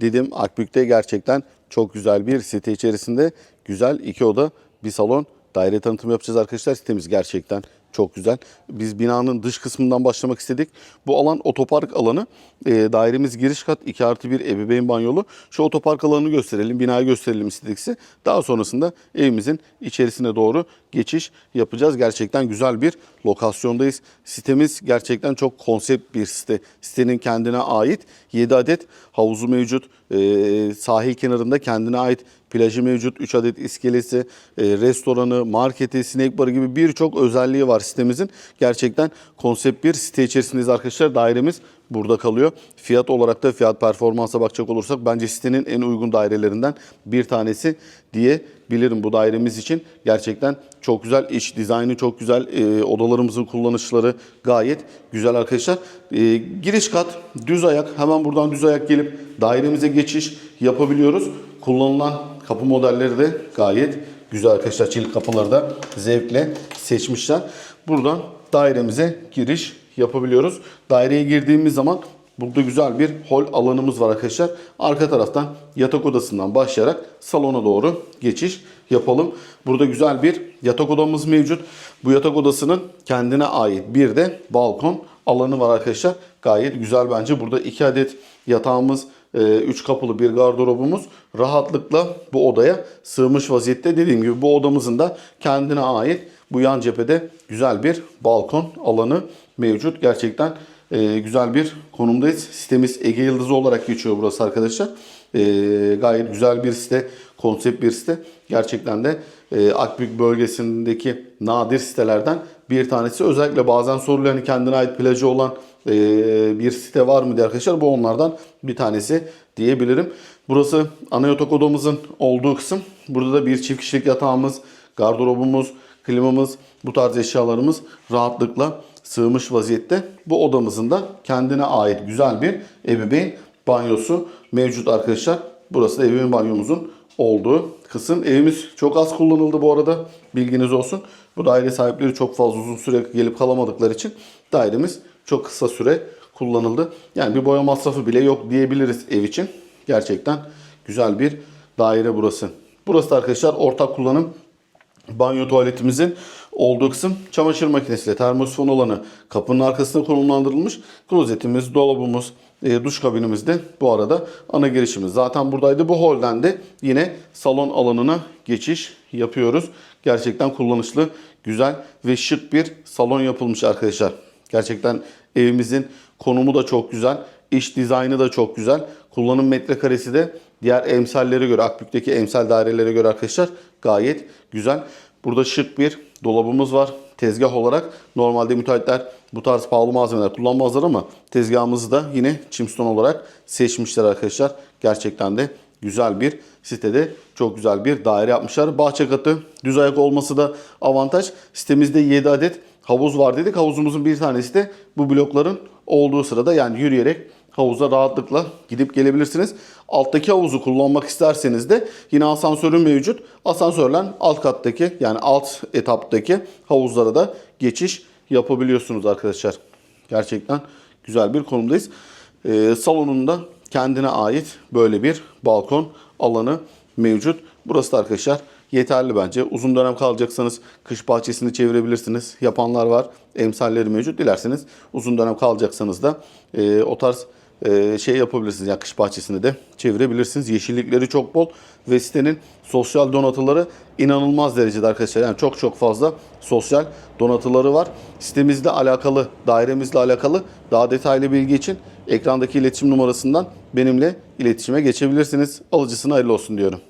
Didim Akbük'te gerçekten çok güzel bir site içerisinde güzel iki oda bir salon daire tanıtımı yapacağız arkadaşlar. Sitemiz gerçekten çok güzel. Biz binanın dış kısmından başlamak istedik. Bu alan otopark alanı. E, dairemiz giriş kat 2 artı 1 ebeveyn banyolu. Şu otopark alanını gösterelim, binayı gösterelim istedikse. Daha sonrasında evimizin içerisine doğru geçiş yapacağız. Gerçekten güzel bir lokasyondayız. Sitemiz gerçekten çok konsept bir site. Sitenin kendine ait 7 adet havuzu mevcut. E, sahil kenarında kendine ait plajı mevcut. 3 adet iskelesi, e, restoranı, marketi, sinek barı gibi birçok özelliği var sitemizin. Gerçekten konsept bir site içerisindeyiz arkadaşlar. Dairemiz burada kalıyor. Fiyat olarak da fiyat performansa bakacak olursak bence sitenin en uygun dairelerinden bir tanesi diyebilirim bu dairemiz için. Gerçekten çok güzel iç dizaynı çok güzel. E, odalarımızın kullanışları gayet güzel arkadaşlar. E, giriş kat düz ayak hemen buradan düz ayak gelip dairemize geçiş yapabiliyoruz. Kullanılan kapı modelleri de gayet güzel arkadaşlar. Çelik kapıları da zevkle seçmişler. Buradan dairemize giriş yapabiliyoruz. Daireye girdiğimiz zaman burada güzel bir hol alanımız var arkadaşlar. Arka taraftan yatak odasından başlayarak salona doğru geçiş yapalım. Burada güzel bir yatak odamız mevcut. Bu yatak odasının kendine ait bir de balkon alanı var arkadaşlar. Gayet güzel bence. Burada iki adet yatağımız, 3 kapılı bir gardırobumuz rahatlıkla bu odaya sığmış vaziyette. Dediğim gibi bu odamızın da kendine ait bu yan cephede güzel bir balkon alanı mevcut. Gerçekten e, güzel bir konumdayız. Sitemiz Ege Yıldızı olarak geçiyor burası arkadaşlar. E, gayet güzel bir site, konsept bir site. Gerçekten de e, Akbük bölgesindeki nadir sitelerden bir tanesi. Özellikle bazen soruluyor hani kendine ait plajı olan e, bir site var mı diye arkadaşlar. Bu onlardan bir tanesi diyebilirim. Burası ana yatak odamızın olduğu kısım. Burada da bir çift kişilik yatağımız, gardırobumuz, klimamız, bu tarz eşyalarımız rahatlıkla sığmış vaziyette. Bu odamızın da kendine ait güzel bir ebeveyn banyosu mevcut arkadaşlar. Burası da ebeveyn banyomuzun olduğu kısım. Evimiz çok az kullanıldı bu arada. Bilginiz olsun. Bu daire sahipleri çok fazla uzun süre gelip kalamadıkları için dairemiz çok kısa süre kullanıldı. Yani bir boya masrafı bile yok diyebiliriz ev için. Gerçekten güzel bir daire burası. Burası da arkadaşlar ortak kullanım banyo tuvaletimizin olduğu kısım çamaşır makinesiyle termosifon olanı kapının arkasına konumlandırılmış. Klozetimiz, dolabımız, e, duş kabinimiz de bu arada ana girişimiz. Zaten buradaydı. Bu holden de yine salon alanına geçiş yapıyoruz. Gerçekten kullanışlı, güzel ve şık bir salon yapılmış arkadaşlar. Gerçekten evimizin konumu da çok güzel. İç dizaynı da çok güzel. Kullanım metrekaresi de diğer emsallere göre, Akbük'teki emsal dairelere göre arkadaşlar gayet güzel. Burada şık bir dolabımız var. Tezgah olarak normalde müteahhitler bu tarz pahalı malzemeler kullanmazlar ama tezgahımızı da yine Chimstone olarak seçmişler arkadaşlar. Gerçekten de güzel bir sitede çok güzel bir daire yapmışlar. Bahçe katı düz ayak olması da avantaj. Sitemizde 7 adet havuz var dedik. Havuzumuzun bir tanesi de bu blokların olduğu sırada yani yürüyerek havuza rahatlıkla gidip gelebilirsiniz. Alttaki havuzu kullanmak isterseniz de yine asansörün mevcut. Asansörle alt kattaki yani alt etaptaki havuzlara da geçiş yapabiliyorsunuz arkadaşlar. Gerçekten güzel bir konumdayız. Ee, salonunda kendine ait böyle bir balkon alanı mevcut. Burası da arkadaşlar yeterli bence. Uzun dönem kalacaksanız kış bahçesini çevirebilirsiniz. Yapanlar var. Emsalleri mevcut. Dilerseniz uzun dönem kalacaksanız da e, o tarz şey yapabilirsiniz. Yani kış bahçesini de çevirebilirsiniz. Yeşillikleri çok bol ve sitenin sosyal donatıları inanılmaz derecede arkadaşlar. Yani çok çok fazla sosyal donatıları var. Sitemizle alakalı, dairemizle alakalı daha detaylı bilgi için ekrandaki iletişim numarasından benimle iletişime geçebilirsiniz. Alıcısına hayırlı olsun diyorum.